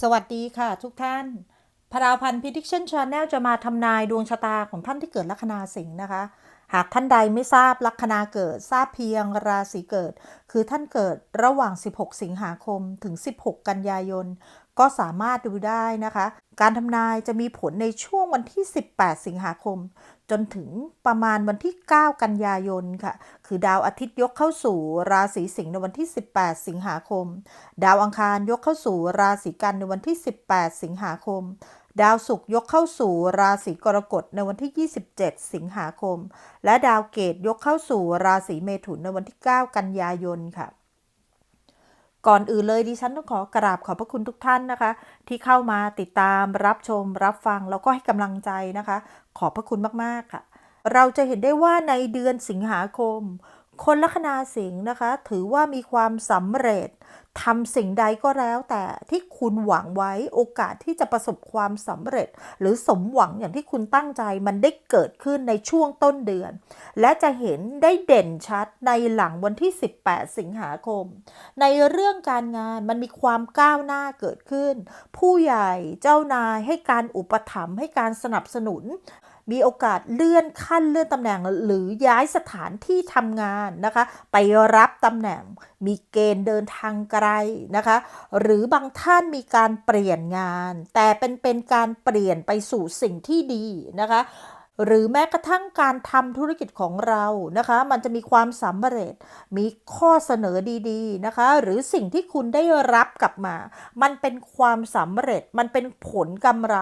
สวัสดีค่ะทุกท่านพราวพันธ์พิทิกชันชาแนลจะมาทำนายดวงชะตาของท่านที่เกิดลัคนาสิงห์นะคะ หากท่านใดไม่ทราบลัคนาเกิดทราบเพียงราศีเกิด คือท่านเกิดระหว่าง 16 สิงหาคมถึง 16 กันยายน ก็สามารถดูได้นะคะ การทำนายจะมีผลในช่วงวันที่ 18 สิงหาคม จนถึงประมาณวันที่ 9 กันยายนค่ะ คือดาวอาทิตย์ยกเข้าสู่ราศีสิงห์ในวันที่ 18 สิงหาคม ดาวอังคารยกเข้าสู่ราศีกันในวันที่ 18 สิงหาคมดาวศุกร์ยกเข้าสู่ราศีกรกฎในวันที่ 27 สิงหาคม และดาวเกตยกเข้าสู่ราศีเมถุนในวันที่ 9 กันยายนค่ะ ก่อนอื่นเลยดิฉันต้องขอกราบขอบพระคุณทุกท่านนะคะ ที่เข้ามาติดตามรับชม รับฟังแล้วก็ให้กำลังใจนะคะ ขอบพระคุณมากๆค่ะ เราจะเห็นได้ว่าในเดือนสิงหาคม คนลัคนาสิงห์นะคะ ถือว่ามีความสำเร็จทำสิ่งใดก็แล้ว แต่ที่คุณหวังไว้โอกาสที่จะประสบความสำเร็จ หรือสมหวังอย่างที่คุณตั้งใจมันได้เกิดขึ้นในช่วงต้นเดือน และจะเห็นได้เด่นชัดในหลังวันที่ 18 สิงหาคม ในเรื่องการงานมันมีความก้าวหน้าเกิดขึ้น ผู้ใหญ่เจ้านายให้การอุปถัมภ์ให้การสนับสนุน มีโอกาสเลื่อนขั้นเลื่อนตำแหน่งหรือย้ายสถานที่ทำงานนะคะ ไปรับตำแหน่ง มีเกณฑ์เดินทางไกลนะคะ หรือบางท่านมีการเปลี่ยนงาน แต่เป็นเป็นการเปลี่ยนไปสู่สิ่งที่ดีนะคะ หรือแม้กระทั่งการทำธุรกิจของเรานะคะ มันจะมีความสำเร็จ มีข้อเสนอดีๆนะคะ หรือสิ่งที่คุณได้รับกลับมา มันเป็นความสำเร็จ มันเป็นผลกำไร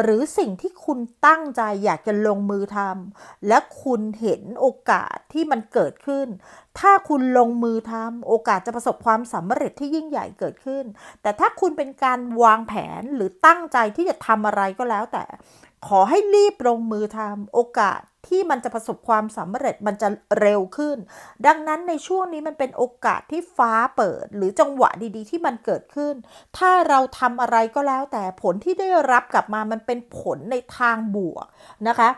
หรือสิ่งที่คุณตั้งใจอยากจะลงมือทำและคุณเห็นโอกาสที่มันเกิดขึ้น ถ้าคุณลงมือทำโอกาสจะประสบความสำเร็จที่ยิ่งใหญ่เกิดขึ้น แต่ถ้าคุณเป็นการวางแผนหรือตั้งใจที่จะทำอะไรก็แล้วแต่ ขอให้รีบลงมือทำโอกาสที่มันจะประสบความสำเร็จมันจะเร็วขึ้น ดังนั้นในช่วงนี้มันเป็นโอกาสที่ฟ้าเปิด หรือจังหวะดีๆ ที่มันเกิดขึ้น ถ้าเราทำอะไรก็แล้วแต่ผลที่ได้รับกลับมามันเป็นผลในทางบวกนะคะ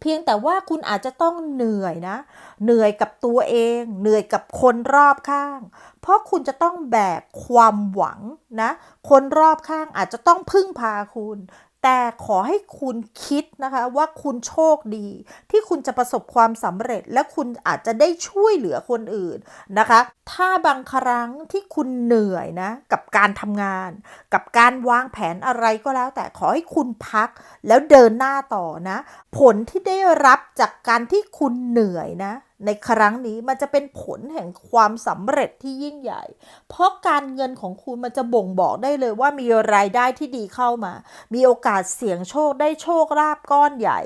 เพียงแต่ว่าคุณอาจจะต้องเหนื่อยนะ เหนื่อยกับตัวเอง เหนื่อยกับคนรอบข้าง เพราะคุณจะต้องแบกความหวังนะ คนรอบข้างอาจจะต้องพึ่งพาคุณ แต่ขอให้คุณคิดนะคะว่าคุณโชคดี ที่คุณจะประสบความสำเร็จ และคุณอาจจะได้ช่วยเหลือคนอื่นนะคะ ถ้าบางครั้งที่คุณเหนื่อยนะกับการทำงาน กับการวางแผนอะไรก็แล้ว แต่ขอให้คุณพักแล้วเดินหน้าต่อนะ ผลที่ได้รับจากการที่คุณเหนื่อยนะ ในครั้งนี้มันจะเป็นผลแห่งความสำเร็จที่ยิ่งใหญ่ เพราะการเงินของคุณมันจะบ่งบอกได้เลยว่ามีรายได้ที่ดีเข้ามา มีโอกาสเสี่ยงโชคได้โชคลาภก้อนใหญ่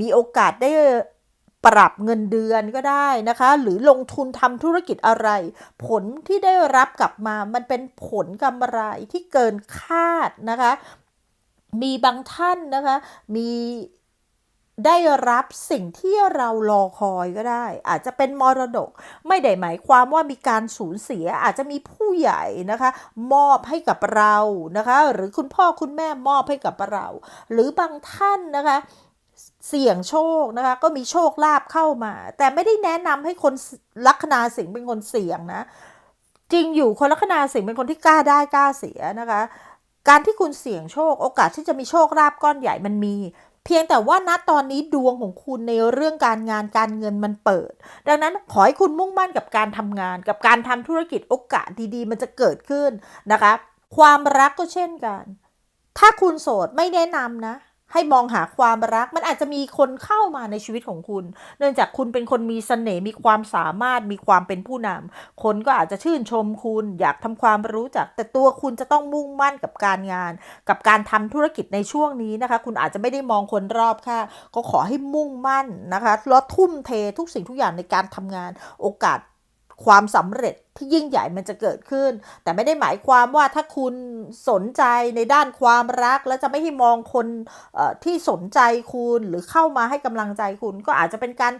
มีโอกาสได้ปรับเงินเดือนก็ได้นะคะ หรือลงทุนทำธุรกิจอะไร ผลที่ได้รับกลับมามันเป็นผลกำไรที่เกินคาดนะคะ มีบางท่านนะคะ มี ได้รับสิ่งที่เรารอคอยก็ได้ อาจจะเป็นมรดก ไม่ได้หมายความว่ามีการสูญเสียอาจจะมีผู้ใหญ่นะคะ มอบให้กับเรานะคะ หรือคุณพ่อคุณแม่มอบให้กับเรา หรือบางท่านนะคะเสี่ยงโชคนะคะก็มีโชคลาภเข้ามา แต่ไม่ได้แนะนำให้คนลัคนาสิงห์เป็นคนเสี่ยงนะ จริงอยู่คนลัคนาสิงห์เป็นคนที่กล้าได้กล้าเสียนะคะ การที่คุณเสี่ยงโชค โอกาสที่จะมีโชคลาภก้อนใหญ่มันมี เพียงแต่ว่าณตอนนี้ดวงของคุณในเรื่องการงานการเงินมันเปิด ดังนั้นขอให้คุณมุ่งมั่นกับการทำงาน กับการทำธุรกิจโอกาสดีๆ มันจะเกิดขึ้นนะคะ ความรักก็เช่นกัน ถ้าคุณโสดไม่แนะนำนะ ให้มองหาความรัก มันอาจจะมีคนเข้ามาในชีวิตของคุณ เนื่องจากคุณเป็นคนมีเสน่ห์มีความสามารถมีความเป็นผู้นำคนก็อาจจะชื่นชมคุณ อยากทำความรู้จัก แต่ตัวคุณจะต้องมุ่งมั่นกับการงาน กับการทำธุรกิจในช่วงนี้นะคะ คุณอาจจะไม่ได้มองคนรอบข้างก็ขอให้มุ่งมั่นนะคะแล้วทุ่มเททุกสิ่งทุกอย่างในการทำงานโอกาส ความสำเร็จที่ยิ่งใหญ่มันจะเกิดขึ้น แต่ไม่ได้หมายความว่าถ้าคุณสนใจในด้านความรัก แล้วจะไม่ให้มองคนที่สนใจคุณหรือเข้ามาให้กำลังใจคุณก็อาจจะเป็นการ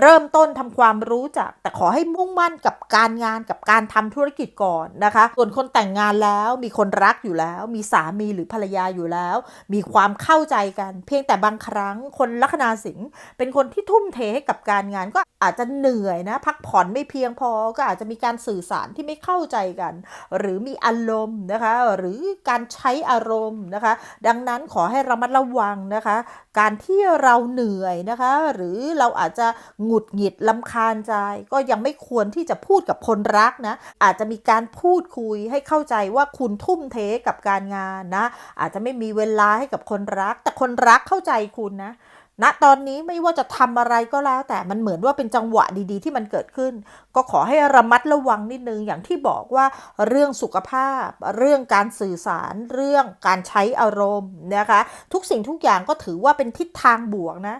เริ่มต้นทำความรู้จัก แต่ขอให้มุ่งมั่นกับการงานกับการทำธุรกิจก่อนนะคะ ส่วนคนแต่งงานแล้วมีคนรักอยู่แล้ว มีสามีหรือภรรยาอยู่แล้ว มีความเข้าใจกัน เพียงแต่บางครั้งคนลัคนาสิงห์เป็นคนที่ทุ่มเทให้กับการงานก็อาจจะเหนื่อยนะ พักผ่อนไม่เพียงพอก็อาจจะมีการสื่อสารที่ไม่เข้าใจกัน หรือมีอารมณ์นะคะ หรือการใช้อารมณ์นะคะ ดังนั้นขอให้ระมัดระวังนะคะ การที่เราเหนื่อยนะคะ หรือเราอาจจะหงุดหงิดลำคาญใจ ก็ยังไม่ควรที่จะพูดกับคนรักนะ อาจจะมีการพูดคุยให้เข้าใจว่าคุณทุ่มเทกับการงานนะ อาจจะไม่มีเวลาให้กับคนรัก แต่คนรักเข้าใจคุณนะณตอนนี้ไม่ว่าจะทำอะไรก็แล้ว แต่มันเหมือนว่าเป็นจังหวะดีๆ ที่มันเกิดขึ้น ก็ขอให้ระมัดระวังนิดนึงอย่างที่บอกว่าเรื่องสุขภาพ เรื่องการสื่อสาร เรื่องการใช้อารมณ์นะคะ ทุกสิ่งทุกอย่างก็ถือว่าเป็นทิศทางบวกนะ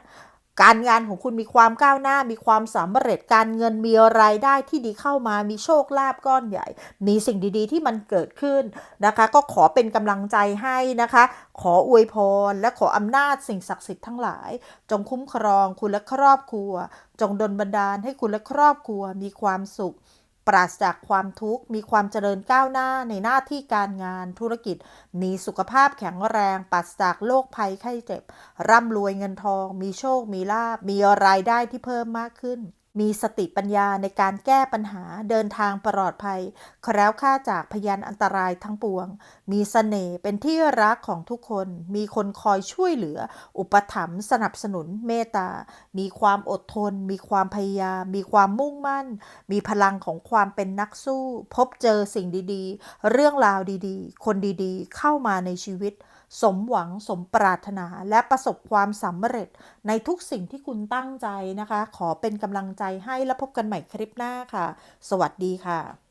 การงานของคุณมีความก้าวหน้า มีความสำเร็จการเงินมีรายได้ที่ดีเข้ามามีโชคลาภก้อนใหญ่ มีสิ่งดีๆ ที่มันเกิดขึ้นนะคะ ก็ขอเป็นกำลังใจให้นะคะ ขออวยพร และขออำนาจสิ่งศักดิ์สิทธิ์ทั้งหลาย จงคุ้มครองคุณและครอบครัว จงดลบันดาลให้คุณและครอบครัวมีความสุข ปราศจากความทุกข์ มีความเจริญก้าวหน้าในหน้าที่การงานธุรกิจ มีสุขภาพแข็งแรง ปราศจากโรคภัยไข้เจ็บ ร่ำรวยเงินทอง มีโชค มีลาบ มีรายได้ที่เพิ่มมากขึ้น มีสติปัญญาในการแก้ปัญหาเดินทางปลอดภัยแคล้วคลาดจากพยานอันตรายทั้งปวง มีเสน่ห์เป็นที่รักของทุกคน มีคนคอยช่วยเหลือ อุปถัมภ์สนับสนุนเมตตา มีความอดทน มีความพยายาม มีความมุ่งมั่น มีพลังของความเป็นนักสู้ พบเจอสิ่งดีๆ เรื่องราวดีๆ คนดีๆ เข้ามาในชีวิต สมหวังสมปรารถนาและประสบความสำเร็จ ในทุกสิ่งที่คุณตั้งใจนะคะ ขอเป็นกำลังใจให้แล้วพบกันใหม่คลิปหน้าค่ะ สวัสดีค่ะ